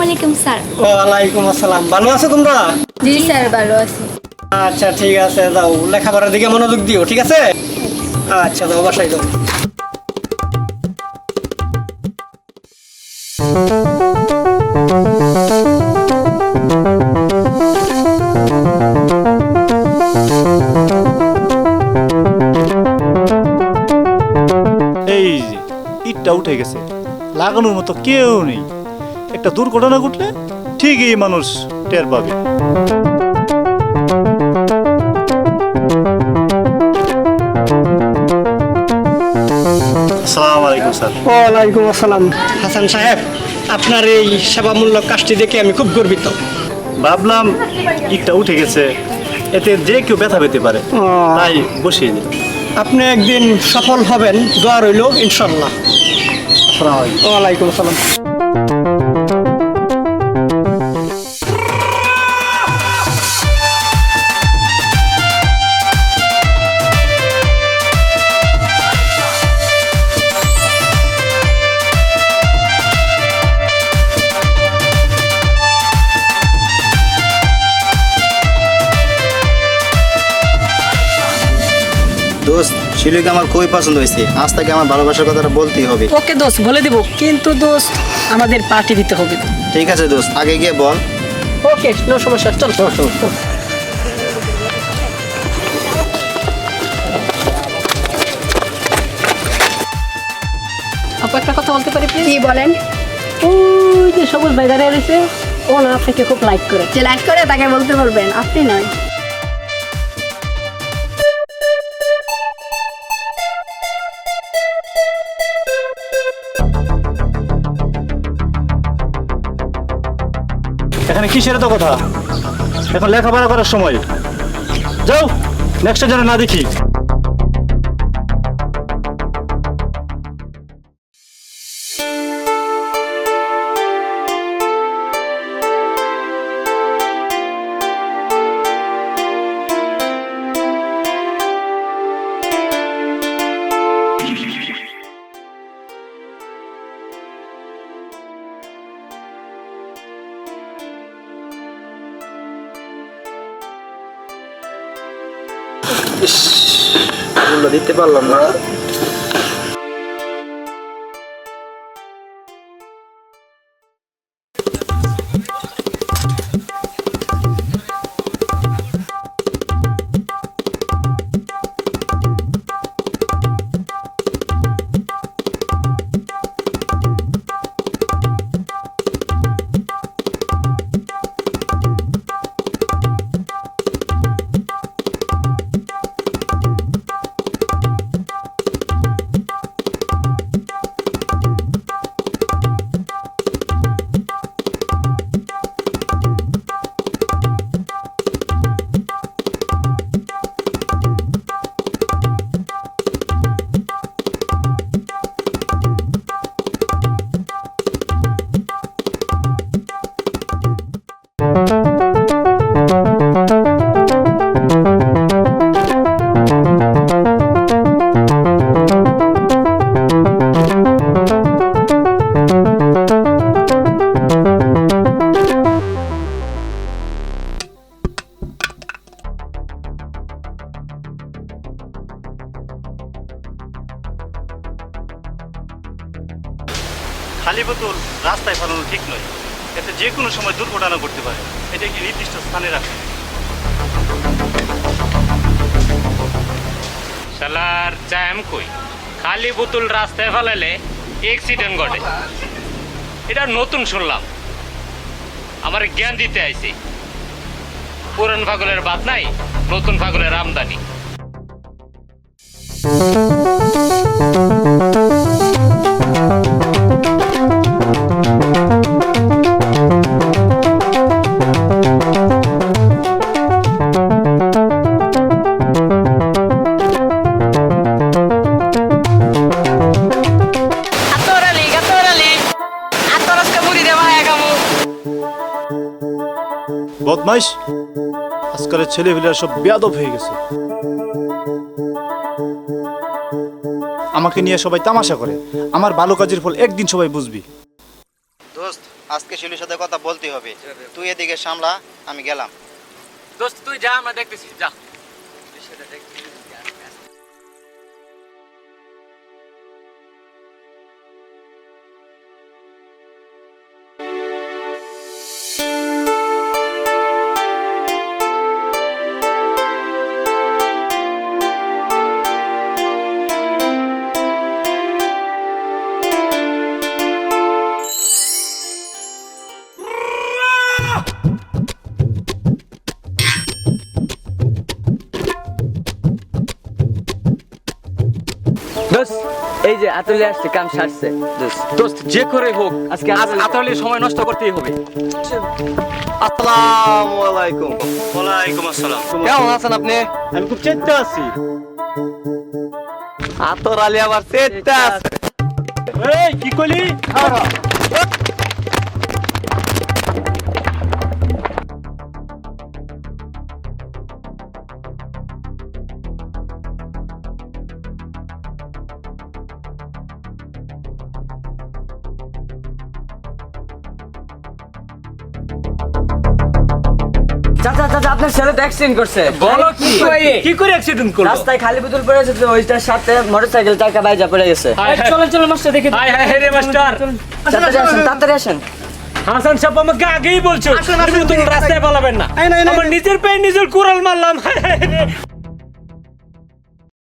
আসসালামু আলাইকুম স্যার। ওয়ালাইকুম আসসালাম। ভালো আছো তোমরা? জি স্যার ভালো আছি। আচ্ছা ঠিক আছে যাও। লেখাপড়ার দিকে মনোযোগ দিও ঠিক আছে? আচ্ছা যাও বাসায় যাও। এই যে ইটটা উঠে গেছে। লাগানোর মতো কেউ নেই। একটা দুর্ঘটনা ঘটলে ঠিকই মানুষ টের পাবে। ওয়ালাইকুম আসসালাম। হাসান সাহেব আপনার এই সেবামূলক কাজটি দেখে আমি খুব গর্বিত। ভাবলাম ইটটা উঠে গেছে এতে যে কেউ ব্যথা পেতে পারে। তাই বসিয়ে দিলাম আপনি একদিন সফল হবেন দোয়া রইল ইনশাল্লাহ ওয়ালাইকুম আসসালাম। শিলুকে আমার খুবই পছন্দ হয়েছে। আজ তাকে আমার ভালোবাসার কথাটা বলতেই হবে। ওকে দোস্ত বলে দিব। কিন্তু দোস্ত আমাদের পার্টি দিতে হবে। ঠিক আছে দোস্ত আগে গিয়ে বল। ওকে নো সমস্যা চল। চল চল চল। আপু একটা কথা বলতে পারি প্লিজ কি বলেন? ওই যে সবুজ ভাই দাঁড়িয়ে রয়েছে ও না আপনাকে খুব লাইক করে যে লাইক করে তাকে বলতে বলবেন আপনি নয়। এখানে কিসের তো কথা। এখন লেখাপড়া করার সময়। যাও নেক্সট যেন না দেখি। দিতে পারলাম না। খালি বোতল রাস্তায় ফেলানো ঠিক নয়। এতে যে কোনো সময় দুর্ঘটনা ঘটতে পারে। এটা একটি নির্দিষ্ট স্থানে রাখে শালার জ্যাম কই? খালি বোতল রাস্তায় ফেলালে অ্যাক্সিডেন্ট ঘটে। এটা নতুন শুনলাম। আমার জ্ঞান দিতে আইছি। পুরান পাগলের বাদ নাই নতুন পাগলের আমদানি। আতরালি বদমাইশ আজকালের ছেলে ফেলে সব বেয়াদব হয়ে গেছে। আমাকে নিয়ে সবাই তামাশা করে। আমার ভালো কাজের ফল একদিন সবাই বুঝবি। দোস্ত আজকে শিলুর সাথে কথা বলতে হবে। তুই এদিকে সামলা আমি গেলাম। দোস্ত তুই যা আমরা দেখতেছি। যা। দোস্ত এই যে আতলে আসছে কাম সারছে। দোস্ত যে করে হোক আজকে আজ আতালের সময় নষ্ট করতেই হবে। আসসালামু আলাইকুম। ওয়ালাইকুম আসসালাম। কেমন আছেন আপনি? আমি খুব চেষ্টা আছি। আতর আলী আবার চেষ্টা আছে। এই কি কইলি? চাচা চাচা আপনার ছেলে তো অ্যাক্সিডেন্ট করছে। বলো কি? কি করে অ্যাক্সিডেন্ট করল? রাস্তায় খালি বোতল পড়ে আছে ওইটার সাথে মোটরসাইকেল চাকা বাইজা পড়ে গেছে। চলো চলো মাস্টার দেখি। হাই হাই রে মাস্টার। তাড়াতাড়ি আসেন তাড়াতাড়ি আসেন। হাসান সাহেব আমাকে আগেই বলছো তুমি রাস্তায় পালাবেন না। আমার নিজের পায়ে নিজের কুড়াল মারলাম।